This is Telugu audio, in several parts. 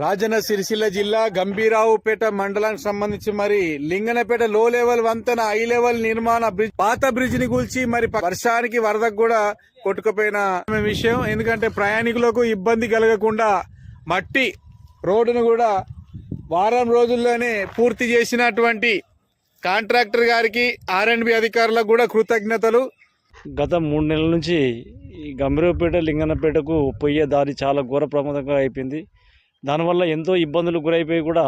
రాజన్న సిరిసిల్ల జిల్లా గంభీరావుపేట మండలానికి సంబంధించి మరి లింగనపేట లో లెవెల్ వంతెన హై లెవెల్ నిర్మాణ బ్రిడ్జ్ పాత బ్రిడ్జ్ని కూల్చి మరి వర్షానికి వరదకు కూడా కొట్టుకుపోయిన విషయం. ఎందుకంటే ప్రయాణికులకు ఇబ్బంది కలగకుండా మట్టి రోడ్డును కూడా వారం రోజుల్లోనే పూర్తి చేసినటువంటి కాంట్రాక్టర్ గారికి ఆర్ అండ్ అధికారులకు కూడా కృతజ్ఞతలు. గత మూడు నెలల నుంచి ఈ గంభీరపేట లింగనపేటకు పోయే దారి చాలా ఘోర ప్రమాదంగా అయిపోయింది. దానివల్ల ఎంతో ఇబ్బందులు గురైపోయి కూడా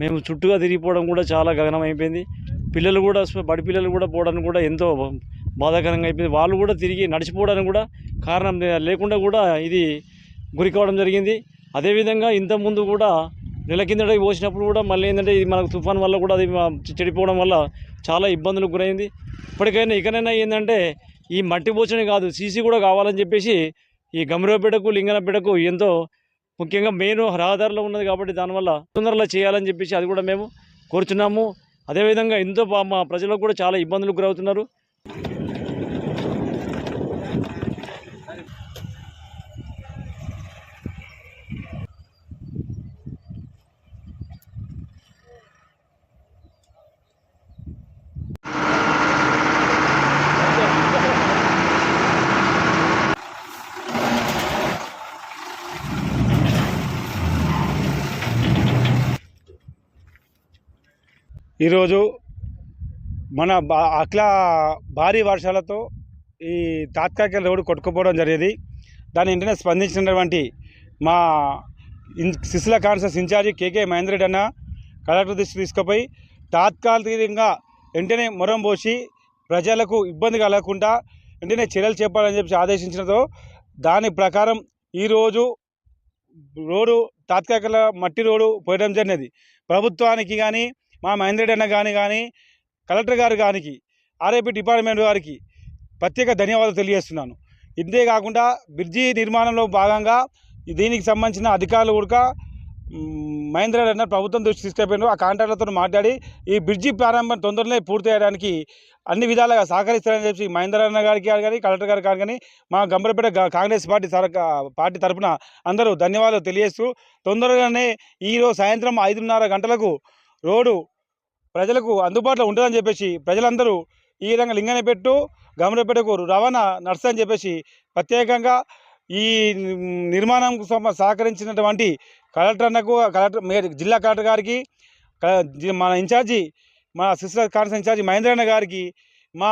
మేము చుట్టుగా తిరిగిపోవడం కూడా చాలా గగనం అయిపోయింది పిల్లలు కూడా బడి పిల్లలు కూడా పోవడానికి కూడా ఎంతో బాధాకరంగా అయిపోయింది. వాళ్ళు కూడా తిరిగి నడిచిపోవడానికి కూడా కారణం లేకుండా కూడా ఇది గురి కావడం జరిగింది. అదేవిధంగా ఇంతకుముందు కూడా నెల కిందట పోసినప్పుడు కూడా మళ్ళీ ఏంటంటే ఇది మనకు తుఫాన్ వల్ల కూడా అది చెడిపోవడం వల్ల చాలా ఇబ్బందులకు గురైంది. ఇప్పటికైనా ఇకనైనా ఏంటంటే ఈ మట్టి పోచనే కాదు సీసీ కూడా కావాలని చెప్పేసి ఈ గమరపేటకు లింగనపేటకు ఎంతో ముఖ్యంగా మెయిన్ రహదారిలో ఉన్నది కాబట్టి దానివల్ల తొందరలో చేయాలని చెప్పేసి అది కూడా మేము కోరుచున్నాము. అదేవిధంగా ఎంతో మా ప్రజలకు కూడా చాలా ఇబ్బందులకు గురవుతున్నారు. ఈరోజు మన బా అట్లా భారీ వర్షాలతో ఈ తాత్కాలిక రోడ్డు కొట్టుకుపోవడం జరిగేది. దాని వెంటనే స్పందించినటువంటి మా శిశుల సిసిల కాన్సెస్ ఇన్ఛార్జి కేకే మహేంద్రెడ్డి అన్న కలెక్టర్ దృష్టి తీసుకుపోయి తాత్కాలికంగా వెంటనే మొరం పోసి ప్రజలకు ఇబ్బంది కలగకుండా వెంటనే చర్యలు చేపడాలని చెప్పి ఆదేశించడంతో దాని ప్రకారం ఈరోజు రోడ్డు తాత్కాలిక మట్టి రోడ్డు పోయడం జరిగినది. ప్రభుత్వానికి కానీ మా మహేంద్ర అన్న కానీ కానీ కలెక్టర్ గారు కానీ ఆర్ఐపి డిపార్ట్మెంట్ వారికి ప్రత్యేక ధన్యవాదాలు తెలియజేస్తున్నాను. ఇంతే కాకుండా బ్రిడ్జి నిర్మాణంలో భాగంగా దీనికి సంబంధించిన అధికారులు కూడా మహేంద్ర అన్న ప్రభుత్వం దృష్టి తీసుకెళ్ళిపోయినారు. ఆ కాంట్రాక్టర్లతో మాట్లాడి ఈ బ్రిడ్జి ప్రారంభం తొందరనే పూర్తి చేయడానికి అన్ని విధాలుగా సహకరిస్తారని చెప్పి మహేంద్ర అన్న గారికి కానీ కలెక్టర్ గారు కానీ మా గంబరపేట కాంగ్రెస్ పార్టీ పార్టీ తరపున అందరూ ధన్యవాదాలు తెలియజేస్తూ తొందరగానే ఈరోజు సాయంత్రం ఐదున్నర గంటలకు రోడ్డు ప్రజలకు అందుబాటులో ఉంటుందని చెప్పేసి ప్రజలందరూ ఈ విధంగా లింగనపెట్టు గమనపెట్టకు రవాణా నడుస్తుందని చెప్పేసి ప్రత్యేకంగా ఈ నిర్మాణం సహకరించినటువంటి కలెక్టర్ అన్నకు కలెక్టర్ జిల్లా కలెక్టర్ గారికి మన ఇన్ఛార్జి మా సిస్టర్ కాన్ఫరెన్స్ ఇన్ఛార్జి మహేంద్రన్న గారికి మా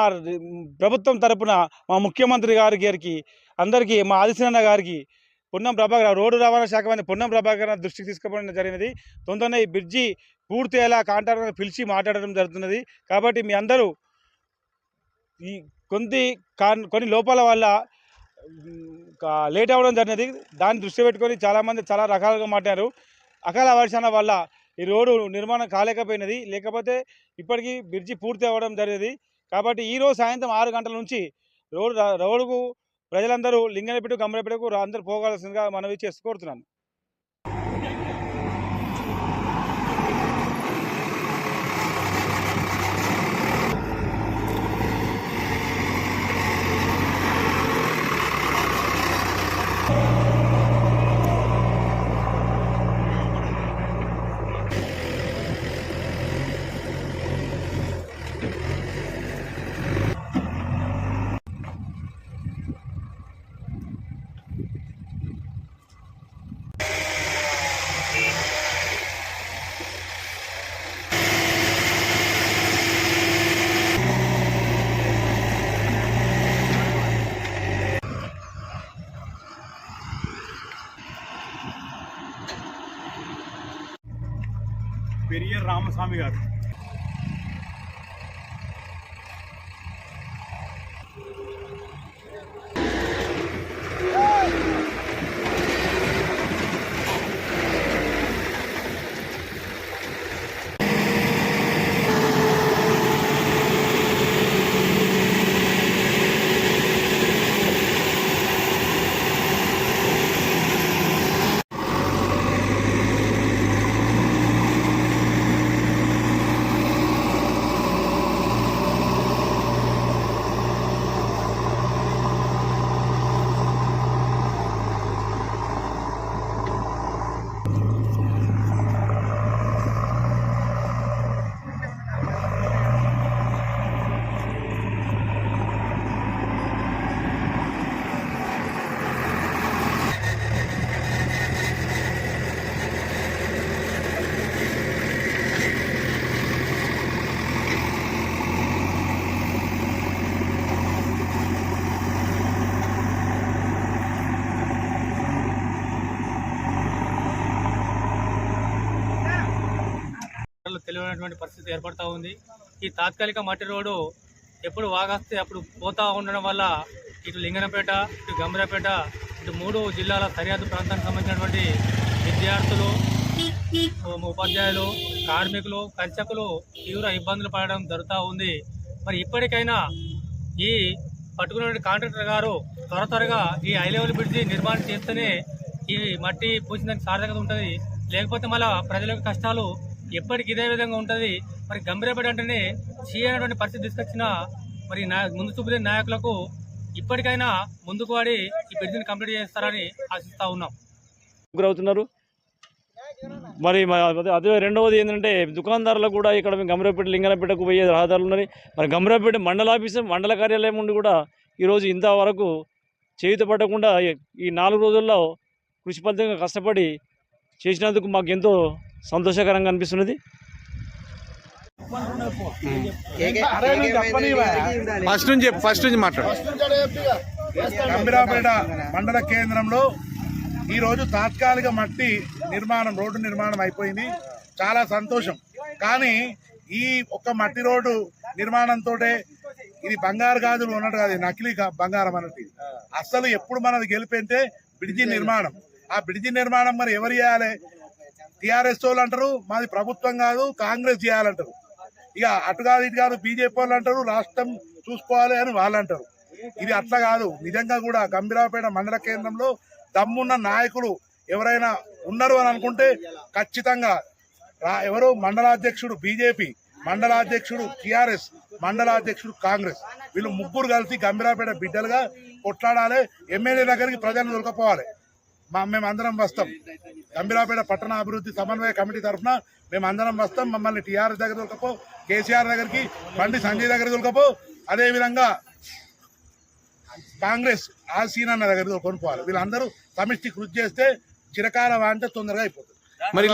ప్రభుత్వం తరపున మా ముఖ్యమంత్రి గారి గారికి అందరికీ మా ఆదిశనన్న గారికి పొన్నం ప్రభాకర్ రోడ్డు రవాణా శాఖ మంత్రి పొన్నం ప్రభాకర్ దృష్టికి తీసుకుపోవడం జరిగినది. తొందరనే ఈ బ్రిడ్జి పూర్తి అయ్యేలా కాంటాక్ట్ పిలిచి మాట్లాడడం జరుగుతున్నది. కాబట్టి మీ అందరూ ఈ కొన్ని కాన్- కొన్ని లోపాల వల్ల లేట్ అవ్వడం జరిగినది. దాన్ని దృష్టి పెట్టుకొని చాలామంది చాలా రకాలుగా మాట్లాడారు. అకాల వర్షాల వల్ల ఈ రోడ్డు నిర్మాణం కాలేకపోయినది. లేకపోతే ఇప్పటికీ బ్రిడ్జి పూర్తి అవ్వడం జరిగేది కాబట్టి ఈరోజు సాయంత్రం ఆరు గంటల నుంచి రోడ్డు రోడ్డుకు ప్రజలందరూ లింగనపేట గమ్మనపేటకు అందరూ పోగాల్సిందిగా మనవి చేసి కోరుతున్నాను. రామస్వామి గారు. తెలియనటువంటి పరిస్థితి ఏర్పడుతూ ఉంది. ఈ తాత్కాలిక మట్టి రోడ్డు ఎప్పుడు వాగాస్తే అప్పుడు పోతా ఉండడం వల్ల ఇటు లింగనపేట ఇటు గంభీరపేట ఇటు మూడు జిల్లాల సరిహద్దు ప్రాంతానికి సంబంధించినటువంటి విద్యార్థులు ఉపాధ్యాయులు కార్మికులు కర్షకులు తీవ్ర ఇబ్బందులు పడడం జరుగుతూ ఉంది. మరి ఇప్పటికైనా ఈ పట్టుకున్న కాంట్రాక్టర్ గారు త్వర త్వరగా ఈ హై లెవెల్ బ్రిడ్జి నిర్మాణం చేస్తేనే ఈ మట్టి పూసినందుకు సార్థకత ఉంటుంది. లేకపోతే మళ్ళీ ప్రజల కష్టాలు ఎప్పటికి ఇదే విధంగా ఉంటుంది. మరి గంభీరపడి అంటేనే చేయనటువంటి పరిస్థితి తీసుకొచ్చిన మరి నా ముందు చూపు నాయకులకు ఇప్పటికైనా ముందుకు వాడి ఈ బ్రిడ్జిని కంప్లీట్ చేస్తారని ఆశిస్తా ఉన్నాం. గురవుతున్నారు. మరి అదే- రెండవది ఏంటంటే దుకాణదారులకు కూడా ఇక్కడ గమరపేట లింగనపేటకు పోయే రహదారులు ఉన్నాయి మరి గమరపేట మండల ఆఫీసు మండల కార్యాలయం ఉండి కూడా ఈరోజు ఇంతవరకు చేయుత పట్టకుండా ఈ- ఈ నాలుగు రోజుల్లో కృషి ఫలితంగా కష్టపడి చేసినందుకు మాకు ఎంతో సంతోషకరంగా అనిపిస్తున్నది. ఫస్ట్ నుంచి ఫస్ట్ నుంచి మాట్లాడు. గంభీరాపేట మండల కేంద్రంలో ఈ రోజు తాత్కాలిక మట్టి నిర్మాణం రోడ్డు నిర్మాణం అయిపోయింది. చాలా సంతోషం. కానీ ఈ ఒక్క మట్టి రోడ్డు నిర్మాణంతో ఇది బంగారు గాజులు ఉన్నట్టు కాదు నకిలీ బంగారం అన్నట్టు. అసలు ఎప్పుడు మనది గెలిపింటే బ్రిడ్జి నిర్మాణం. ఆ బ్రిడ్జి నిర్మాణం మరి ఎవరు చేయాలి? టిఆర్ఎస్ వాళ్ళు అంటారు మాది ప్రభుత్వం కాదు కాంగ్రెస్ చేయాలంటారు. ఇక అటు కాదు ఇటు కాదు బీజేపీ వాళ్ళు అంటారు రాష్ట్రం చూసుకోవాలి అని వాళ్ళు అంటారు. ఇది అట్లా కాదు. నిజంగా కూడా గంభీరాపేట మండల కేంద్రంలో దమ్మున్న నాయకులు ఎవరైనా ఉన్నారు అని అనుకుంటే ఖచ్చితంగా రా- ఎవరు? మండలాధ్యక్షుడు బీజేపీ మండలాధ్యక్షుడు టిఆర్ఎస్ మండలాధ్యక్షుడు కాంగ్రెస్. వీళ్ళు ముగ్గురు కలిసి గంభీరాపేట బిడ్డలుగా కొట్లాడాలి ఎమ్మెల్యే దగ్గరికి ప్రజలను దొరకపోవాలి మా మేము అందరం వస్తాం. గంభీరాపేట పట్టణ అభివృద్ధి సమన్వయ కమిటీ తరఫున మేము అందరం వస్తాం. మమ్మల్ని టీఆర్ఎస్ దగ్గర దొరకపో కేసీఆర్ దగ్గరికి బండి సంజయ్ దగ్గర దొరకపో. అదే విధంగా కాంగ్రెస్ ఆసీన్ అన్న దగ్గర కొనుక్కోవాలి. వీళ్ళందరూ సమిష్టి కృషి చేస్తే చిరకాల వాంటే తొందరగా అయిపోతుంది. మరి-.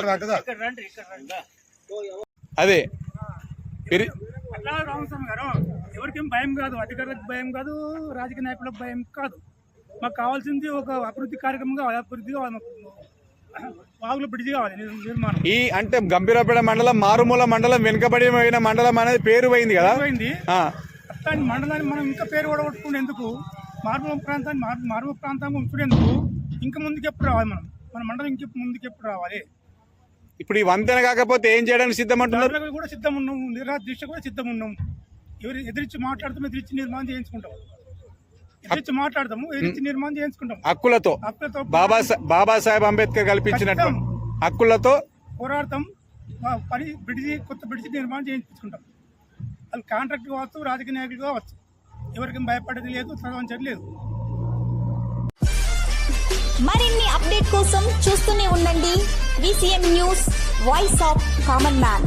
అదే ఎవరికేం భయం కాదు అధికారులకు భయం కాదు రాజకీయ నాయకులకు భయం కాదు. మాకు కావాల్సింది ఒక అభివృద్ధి కార్యక్రమం కావాలి అభివృద్ధి. వాగులు బ్రిడ్జి కావాలి నిర్- నిర్మాణం. ఈ అంటే గంభీరపేట మండలం మారుమూల మండలం వెనుకబడిన మండలం అనేది పేరు పోయింది కదా? పోయింది అట్లాంటి మండలాన్ని మనం ఇంకా పేరు కూడా కొట్టుకునేందుకు మారుమూల ప్రాంతాన్ని మారు మారుమూల ప్రాంతాన్ని ఉంచుకునేందుకు ఇంకా ముందుకు ఎప్పుడు రావాలి మనం? మన మండలం ఇంక ముందుకు ఎప్పుడు రావాలి? ఇప్పుడు ఈ వంతెన కాకపోతే ఏం చేయడానికి సిద్ధమంటున్నారు? దాంట్లో కూడా సిద్ధం ఉన్నాం నిరా దీక్ష కూడా సిద్ధం ఉన్నాం. ఎవరు ఎదిరించి మాట్లాడతాం ఎదిరించి నిర్మాణం చేయించుకుంటాం. ఎదిరించి మాట్లాడతాము ఎదిరించి నిర్మాణం చేయించుకుంటాం హక్కులతో. హక్కులతో బాబా బాబాసాహెబ్ అంబేద్కర్ కల్పించినట్టు. హక్కులతో. పోరాడతాం పని బ్రిడ్జి కొత్త బ్రిడ్జి నిర్మాణం చేయించుకుంటాం. వాళ్ళు కాంట్రాక్ట్ కావచ్చు రాజకీయ నాయకులు కావచ్చు. ఎవరికి భయపడేది లేదు చదవంచడం లేదు. మరిన్ని అప్డేట్ కోసం చూస్తూనే ఉండండి. VCM news voice of common man